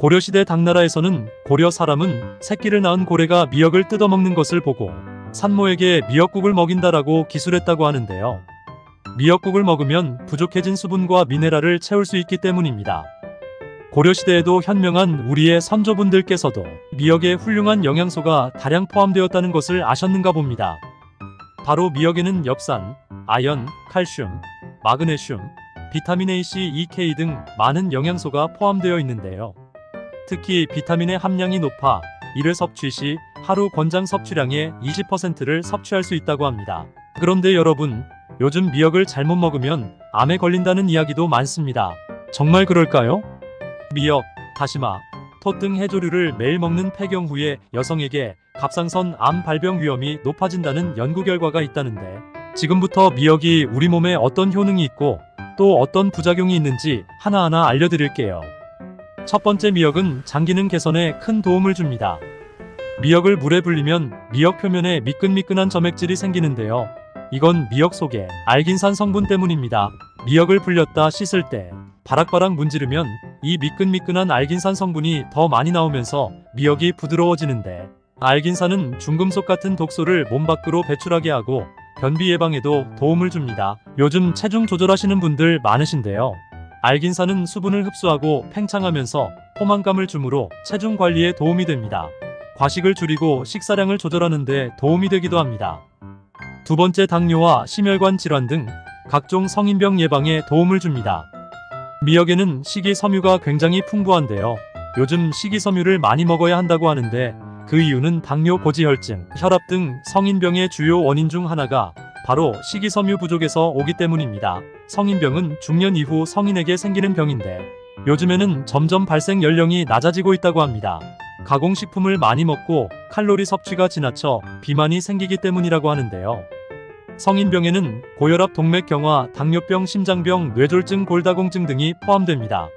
고려시대 당나라에서는 고려 사람은 새끼를 낳은 고래가 미역을 뜯어먹는 것을 보고 산모에게 미역국을 먹인다라고 기술했다고 하는데요. 미역국을 먹으면 부족해진 수분과 미네랄을 채울 수 있기 때문입니다. 고려시대에도 현명한 우리의 선조분들께서도 미역에 훌륭한 영양소가 다량 포함되었다는 것을 아셨는가 봅니다. 바로 미역에는 엽산, 아연, 칼슘, 마그네슘, 비타민 A, C, E, K 등 많은 영양소가 포함되어 있는데요. 특히 비타민의 함량이 높아 이를 섭취 시 하루 권장 섭취량의 20%를 섭취할 수 있다고 합니다. 그런데 여러분, 요즘 미역을 잘못 먹으면 암에 걸린다는 이야기도 많습니다. 정말 그럴까요? 미역, 다시마, 톳 등 해조류를 매일 먹는 폐경 후에 여성에게 갑상선 암 발병 위험이 높아진다는 연구 결과가 있다는데 지금부터 미역이 우리 몸에 어떤 효능이 있고 또 어떤 부작용이 있는지 하나하나 알려드릴게요. 첫 번째 미역은 장 기능 개선에 큰 도움을 줍니다. 미역을 물에 불리면 미역 표면에 미끈미끈한 점액질이 생기는데요. 이건 미역 속에 알긴산 성분 때문입니다. 미역을 불렸다 씻을 때 바락바락 문지르면 이 미끈미끈한 알긴산 성분이 더 많이 나오면서 미역이 부드러워지는데 알긴산은 중금속 같은 독소를 몸 밖으로 배출하게 하고 변비 예방에도 도움을 줍니다. 요즘 체중 조절하시는 분들 많으신데요. 알긴산은 수분을 흡수하고 팽창하면서 포만감을 주므로 체중 관리에 도움이 됩니다. 과식을 줄이고 식사량을 조절하는 데 도움이 되기도 합니다. 두 번째 당뇨와 심혈관 질환 등 각종 성인병 예방에 도움을 줍니다. 미역에는 식이섬유가 굉장히 풍부한데요. 요즘 식이섬유를 많이 먹어야 한다고 하는데 그 이유는 당뇨 고지혈증, 혈압 등 성인병의 주요 원인 중 하나가 바로 식이섬유 부족에서 오기 때문입니다. 성인병은 중년 이후 성인에게 생기는 병인데 요즘에는 점점 발생 연령이 낮아지고 있다고 합니다. 가공식품을 많이 먹고 칼로리 섭취가 지나쳐 비만이 생기기 때문이라고 하는데요. 성인병에는 고혈압, 동맥경화, 당뇨병, 심장병, 뇌졸중, 골다공증 등이 포함됩니다.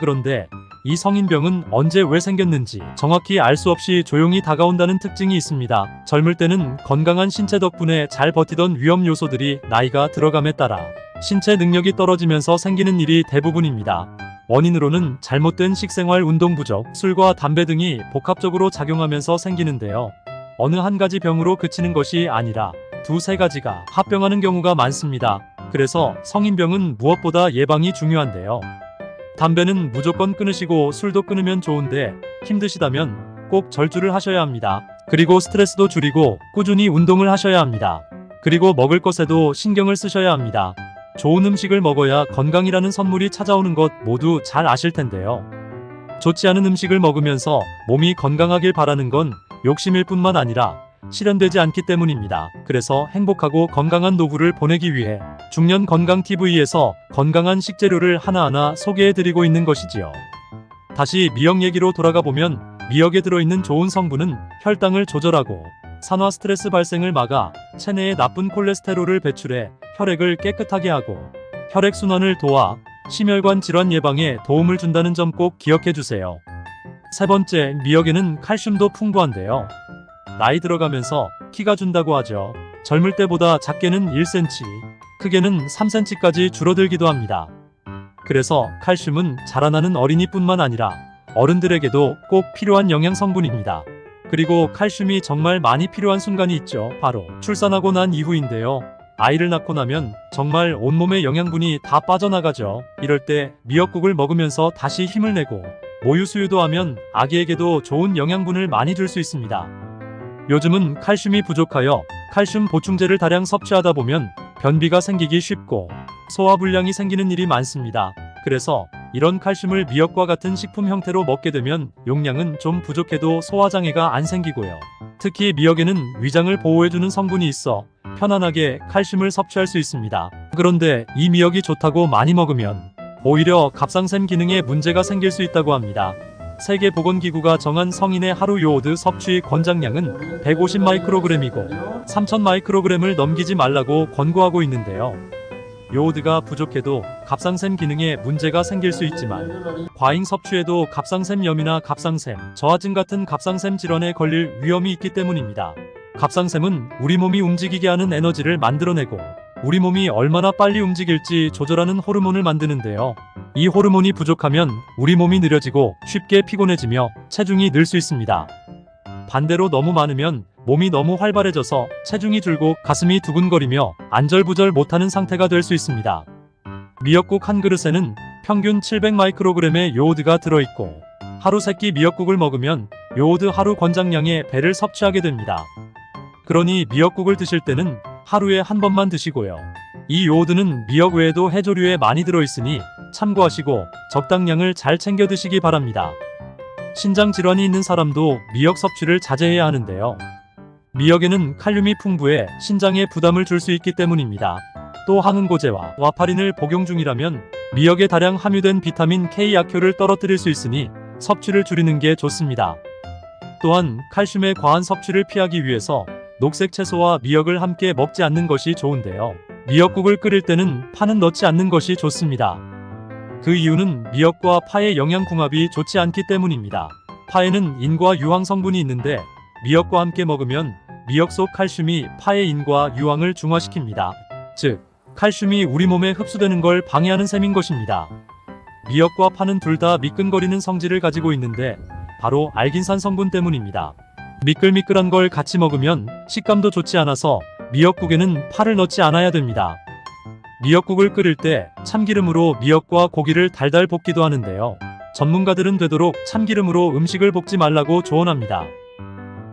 그런데 이 성인병은 언제 왜 생겼는지 정확히 알 수 없이 조용히 다가온다는 특징이 있습니다. 젊을 때는 건강한 신체 덕분에 잘 버티던 위험 요소들이 나이가 들어감에 따라 신체 능력이 떨어지면서 생기는 일이 대부분입니다. 원인으로는 잘못된 식생활 운동 부족, 술과 담배 등이 복합적으로 작용하면서 생기는데요. 어느 한 가지 병으로 그치는 것이 아니라 두세 가지가 합병하는 경우가 많습니다. 그래서 성인병은 무엇보다 예방이 중요한데요. 담배는 무조건 끊으시고 술도 끊으면 좋은데 힘드시다면 꼭 절주를 하셔야 합니다. 그리고 스트레스도 줄이고 꾸준히 운동을 하셔야 합니다. 그리고 먹을 것에도 신경을 쓰셔야 합니다. 좋은 음식을 먹어야 건강이라는 선물이 찾아오는 것 모두 잘 아실 텐데요. 좋지 않은 음식을 먹으면서 몸이 건강하길 바라는 건 욕심일 뿐만 아니라 실현되지 않기 때문입니다. 그래서 행복하고 건강한 노후를 보내기 위해 중년 건강 TV에서 건강한 식재료를 하나하나 소개해 드리고 있는 것이지요. 다시 미역 얘기로 돌아가 보면 미역에 들어있는 좋은 성분은 혈당을 조절하고 산화 스트레스 발생을 막아 체내에 나쁜 콜레스테롤을 배출해 혈액을 깨끗하게 하고 혈액 순환을 도와 심혈관 질환 예방에 도움을 준다는 점 꼭 기억해 주세요. 세 번째, 미역에는 칼슘도 풍부한데요. 나이 들어가면서 키가 준다고 하죠. 젊을 때보다 작게는 1cm, 크게는 3cm까지 줄어들기도 합니다. 그래서 칼슘은 자라나는 어린이뿐만 아니라 어른들에게도 꼭 필요한 영양 성분입니다. 그리고 칼슘이 정말 많이 필요한 순간이 있죠. 바로 출산하고 난 이후인데요. 아이를 낳고 나면 정말 온몸의 영양분이 다 빠져나가죠. 이럴 때 미역국을 먹으면서 다시 힘을 내고 모유 수유도 하면 아기에게도 좋은 영양분을 많이 줄 수 있습니다. 요즘은 칼슘이 부족하여 칼슘 보충제를 다량 섭취하다 보면 변비가 생기기 쉽고 소화불량이 생기는 일이 많습니다. 그래서 이런 칼슘을 미역과 같은 식품 형태로 먹게 되면 용량은 좀 부족해도 소화장애가 안 생기고요. 특히 미역에는 위장을 보호해주는 성분이 있어 편안하게 칼슘을 섭취할 수 있습니다. 그런데 이 미역이 좋다고 많이 먹으면 오히려 갑상샘 기능에 문제가 생길 수 있다고 합니다. 세계보건기구가 정한 성인의 하루 요오드 섭취 권장량은 150 마이크로그램이고 3000 마이크로그램을 넘기지 말라고 권고하고 있는데요. 요오드가 부족해도 갑상샘 기능에 문제가 생길 수 있지만 과잉 섭취에도 갑상샘염이나 갑상샘, 저하증 같은 갑상샘 질환에 걸릴 위험이 있기 때문입니다. 갑상샘은 우리 몸이 움직이게 하는 에너지를 만들어내고 우리 몸이 얼마나 빨리 움직일지 조절하는 호르몬을 만드는데요. 이 호르몬이 부족하면 우리 몸이 느려지고 쉽게 피곤해지며 체중이 늘 수 있습니다. 반대로 너무 많으면 몸이 너무 활발해져서 체중이 줄고 가슴이 두근거리며 안절부절 못하는 상태가 될 수 있습니다. 미역국 한 그릇에는 평균 700마이크로그램의 요오드가 들어있고 하루 세끼 미역국을 먹으면 요오드 하루 권장량의 배를 섭취하게 됩니다. 그러니 미역국을 드실 때는 하루에 한 번만 드시고요. 이 요오드는 미역 외에도 해조류에 많이 들어있으니 참고하시고 적당량을 잘 챙겨 드시기 바랍니다. 신장 질환이 있는 사람도 미역 섭취를 자제해야 하는데요. 미역에는 칼륨이 풍부해 신장에 부담을 줄 수 있기 때문입니다. 또 항응고제와 와파린을 복용 중이라면 미역에 다량 함유된 비타민 K 약효를 떨어뜨릴 수 있으니 섭취를 줄이는 게 좋습니다. 또한 칼슘의 과한 섭취를 피하기 위해서 녹색 채소와 미역을 함께 먹지 않는 것이 좋은데요. 미역국을 끓일 때는 파는 넣지 않는 것이 좋습니다. 그 이유는 미역과 파의 영양 궁합이 좋지 않기 때문입니다. 파에는 인과 유황 성분이 있는데 미역과 함께 먹으면 미역 속 칼슘이 파의 인과 유황을 중화시킵니다. 즉, 칼슘이 우리 몸에 흡수되는 걸 방해하는 셈인 것입니다. 미역과 파는 둘 다 미끈거리는 성질을 가지고 있는데 바로 알긴산 성분 때문입니다. 미끌미끌한 걸 같이 먹으면 식감도 좋지 않아서 미역국에는 파를 넣지 않아야 됩니다. 미역국을 끓일 때 참기름으로 미역과 고기를 달달 볶기도 하는데요. 전문가들은 되도록 참기름으로 음식을 볶지 말라고 조언합니다.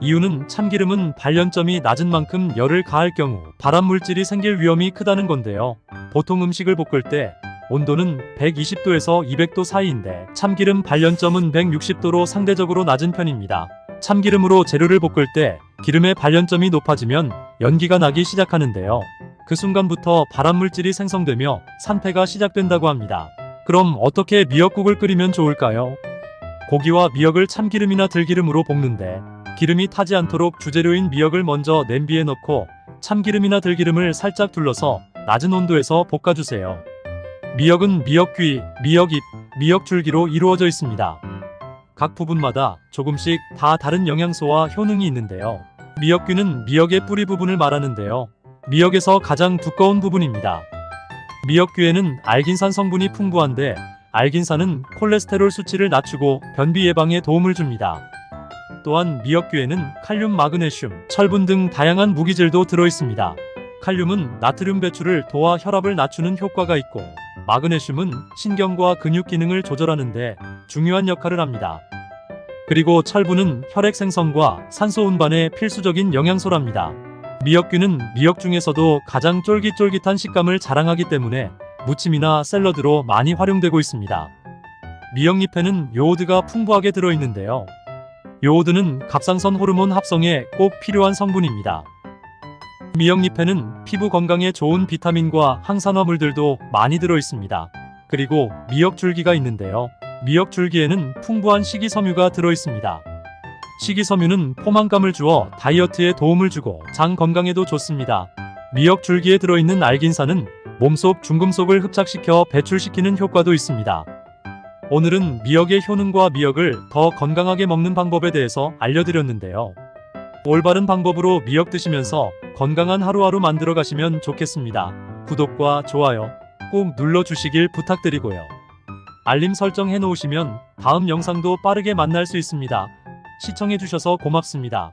이유는 참기름은 발연점이 낮은 만큼 열을 가할 경우 발암 물질이 생길 위험이 크다는 건데요. 보통 음식을 볶을 때 온도는 120도에서 200도 사이인데 참기름 발연점은 160도로 상대적으로 낮은 편입니다. 참기름으로 재료를 볶을 때 기름의 발연점이 높아지면 연기가 나기 시작하는데요. 그 순간부터 발암 물질이 생성되며 산패가 시작된다고 합니다. 그럼 어떻게 미역국을 끓이면 좋을까요? 고기와 미역을 참기름이나 들기름으로 볶는데 기름이 타지 않도록 주재료인 미역을 먼저 냄비에 넣고 참기름이나 들기름을 살짝 둘러서 낮은 온도에서 볶아주세요. 미역은 미역귀, 미역잎, 미역줄기로 이루어져 있습니다. 각 부분마다 조금씩 다 다른 영양소와 효능이 있는데요. 미역귀는 미역의 뿌리 부분을 말하는데요. 미역에서 가장 두꺼운 부분입니다. 미역귀에는 알긴산 성분이 풍부한데 알긴산은 콜레스테롤 수치를 낮추고 변비 예방에 도움을 줍니다. 또한 미역귀에는 칼륨, 마그네슘, 철분 등 다양한 무기질도 들어 있습니다. 칼륨은 나트륨 배출을 도와 혈압을 낮추는 효과가 있고 마그네슘은 신경과 근육 기능을 조절하는 데 중요한 역할을 합니다. 그리고 철분은 혈액 생성과 산소 운반에 필수적인 영양소랍니다. 미역귀는 미역 중에서도 가장 쫄깃쫄깃한 식감을 자랑하기 때문에 무침이나 샐러드로 많이 활용되고 있습니다. 미역잎에는 요오드가 풍부하게 들어있는데요. 요오드는 갑상선 호르몬 합성에 꼭 필요한 성분입니다. 미역잎에는 피부 건강에 좋은 비타민과 항산화물들도 많이 들어 있습니다. 그리고 미역줄기가 있는데요. 미역 줄기에는 풍부한 식이섬유가 들어 있습니다. 식이섬유는 포만감을 주어 다이어트에 도움을 주고 장 건강에도 좋습니다. 미역 줄기에 들어있는 알긴산은 몸속 중금속을 흡착시켜 배출시키는 효과도 있습니다. 오늘은 미역의 효능과 미역을 더 건강하게 먹는 방법에 대해서 알려드렸는데요. 올바른 방법으로 미역 드시면서 건강한 하루하루 만들어 가시면 좋겠습니다. 구독과 좋아요 꼭 눌러주시길 부탁드리고요. 알림 설정 해 놓으시면 다음 영상도 빠르게 만날 수 있습니다. 시청해주셔서 고맙습니다.